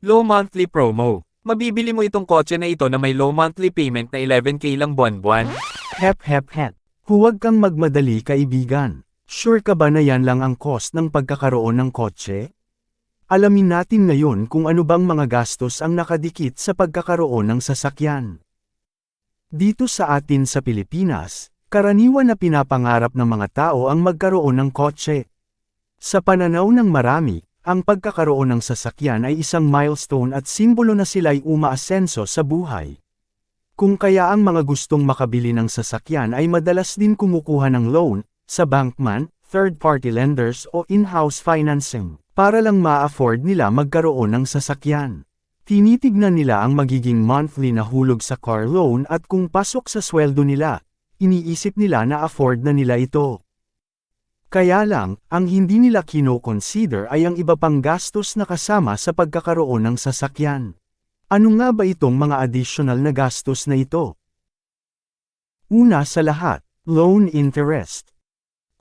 Low monthly promo. Mabibili mo itong kotse na ito na may low monthly payment na 11k lang buwan-buwan. Hep hep hep. Huwag kang magmadali kaibigan. Sure ka ba na yan lang ang cost ng pagkakaroon ng kotse? Alamin natin ngayon kung ano bang mga gastos ang nakadikit sa pagkakaroon ng sasakyan. Dito sa atin sa Pilipinas, karaniwan na pinapangarap ng mga tao ang magkaroon ng kotse. Sa pananaw ng marami, ang pagkakaroon ng sasakyan ay isang milestone at simbolo na sila'y umaasenso sa buhay. Kung kaya ang mga gustong makabili ng sasakyan ay madalas din kumukuha ng loan, sa bankman, third-party lenders o in-house financing, para lang ma-afford nila magkaroon ng sasakyan. Tinitignan nila ang magiging monthly na hulog sa car loan at kung pasok sa sweldo nila, iniisip nila na afford na nila ito. Kaya lang, ang hindi nila kino-consider ay ang iba pang gastos na kasama sa pagkakaroon ng sasakyan. Ano nga ba itong mga additional na gastos na ito? Una sa lahat, loan interest.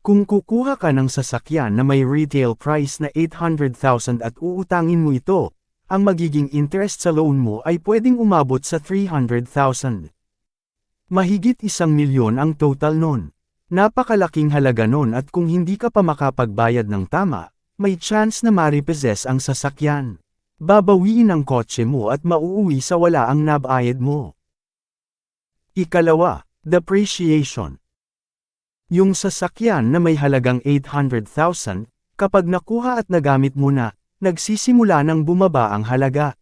Kung kukuha ka ng sasakyan na may retail price na 800,000 at uutangin mo ito, ang magiging interest sa loan mo ay pwedeng umabot sa 300,000. Mahigit isang milyon ang total nun. Napakalaking halaga nun at kung hindi ka pa makapagbayad ng tama, may chance na maripossess ang sasakyan. Babawiin ang kotse mo at mauuwi sa wala ang nabayad mo. Ikalawa, depreciation. Yung sasakyan na may halagang 800,000, kapag nakuha at nagamit mo na, nagsisimula ng bumaba ang halaga.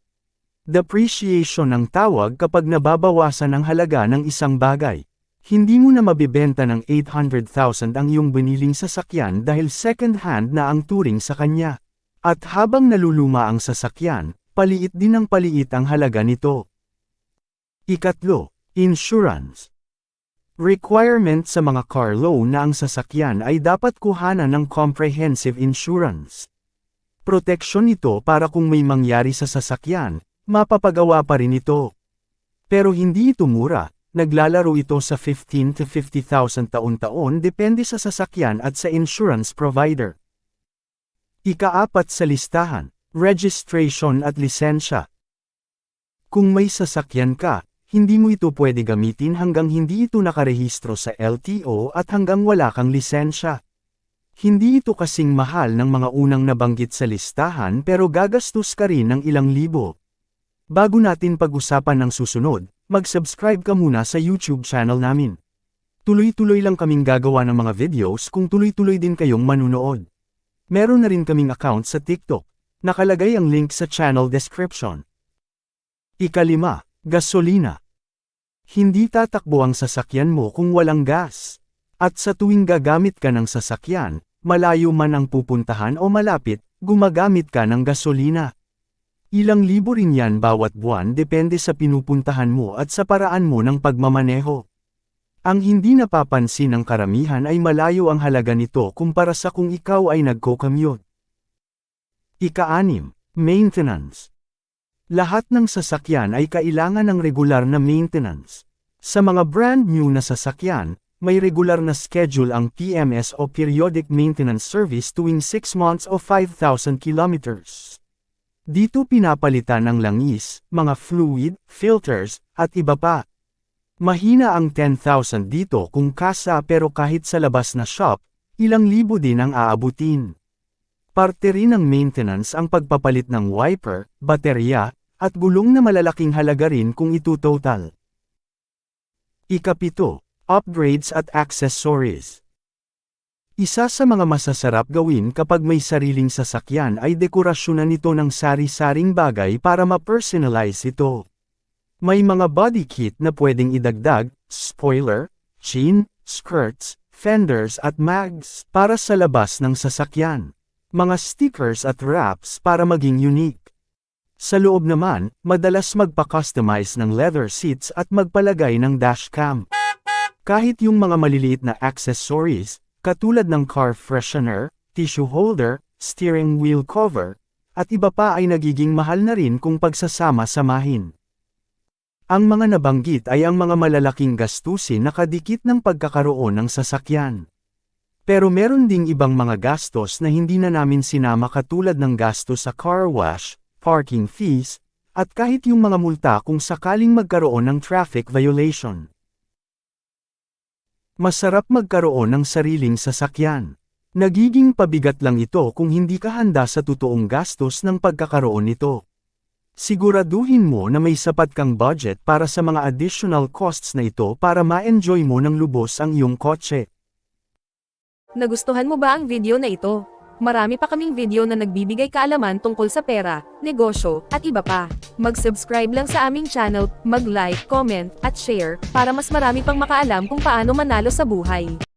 Depreciation ang tawag kapag nababawasan ang halaga ng isang bagay. Hindi mo na mabibenta ng 800,000 ang iyong biniling sasakyan dahil second hand na ang turing sa kanya. At habang naluluma ang sasakyan, paliit din ang paliit ang halaga nito. Ikatlo, insurance. Requirement sa mga car loan na ang sasakyan ay dapat kuhanan ng comprehensive insurance. Proteksyon ito para kung may mangyari sa sasakyan, mapapagawa pa rin ito. Pero hindi ito mura, naglalaro ito sa 15 to 50,000 taon-taon depende sa sasakyan at sa insurance provider. Ikaapat sa listahan, registration at lisensya. Kung may sasakyan ka, hindi mo ito pwede gamitin hanggang hindi ito nakarehistro sa LTO at hanggang wala kang lisensya. Hindi ito kasing mahal ng mga unang nabanggit sa listahan pero gagastos ka rin ng ilang libo. Bago natin pag-usapan ng susunod, mag-subscribe ka muna sa YouTube channel namin. Tuloy-tuloy lang kaming gagawa ng mga videos kung tuloy-tuloy din kayong manunood. Meron na rin kaming account sa TikTok. Nakalagay ang link sa channel description. Ikalima, gasolina. Hindi tatakbo ang sasakyan mo kung walang gas. At sa tuwing gagamit ka ng sasakyan, malayo man ang pupuntahan o malapit, gumagamit ka ng gasolina. Ilang libo rin yan bawat buwan depende sa pinupuntahan mo at sa paraan mo ng pagmamaneho. Ang hindi napapansin ng karamihan ay malayo ang halaga nito kumpara sa kung ikaw ay nagko-commute. Ika-anim, maintenance. Lahat ng sasakyan ay kailangan ng regular na maintenance. Sa mga brand new na sasakyan, may regular na schedule ang PMS o Periodic Maintenance Service tuwing 6 months o 5,000 kilometers. Dito pinapalitan ng langis, mga fluid, filters, at iba pa. Mahina ang 10,000 dito kung kasa pero kahit sa labas na shop, ilang libo din ang aabutin. Parte rin ng maintenance ang pagpapalit ng wiper, baterya, at gulong na malalaking halaga rin kung ito total. Ikapito, upgrades at accessories. Isa sa mga masasarap gawin kapag may sariling sasakyan ay dekorasyonan nito ng sari-saring bagay para ma-personalize ito. May mga body kit na pwedeng idagdag, spoiler, chin, skirts, fenders at mags para sa labas ng sasakyan. Mga stickers at wraps para maging unique. Sa loob naman, madalas magpa-customize ng leather seats at magpalagay ng dashcam. Kahit yung mga maliliit na accessories, katulad ng car freshener, tissue holder, steering wheel cover, at iba pa ay nagiging mahal na rin kung pagsasama-samahin. Ang mga nabanggit ay ang mga malalaking gastusin na kadikit ng pagkakaroon ng sasakyan. Pero meron ding ibang mga gastos na hindi na namin sinama katulad ng gastos sa car wash, parking fees, at kahit yung mga multa kung sakaling magkaroon ng traffic violation. Masarap magkaroon ng sariling sasakyan. Nagiging pabigat lang ito kung hindi ka handa sa totoong gastos ng pagkakaroon nito. Siguraduhin mo na may sapat kang budget para sa mga additional costs na ito para ma-enjoy mo ng lubos ang iyong kotse. Nagustuhan mo ba ang video na ito? Marami pa kaming video na nagbibigay kaalaman tungkol sa pera, negosyo, at iba pa. Mag-subscribe lang sa aming channel, mag-like, comment, at share, para mas marami pang makaalam kung paano manalo sa buhay.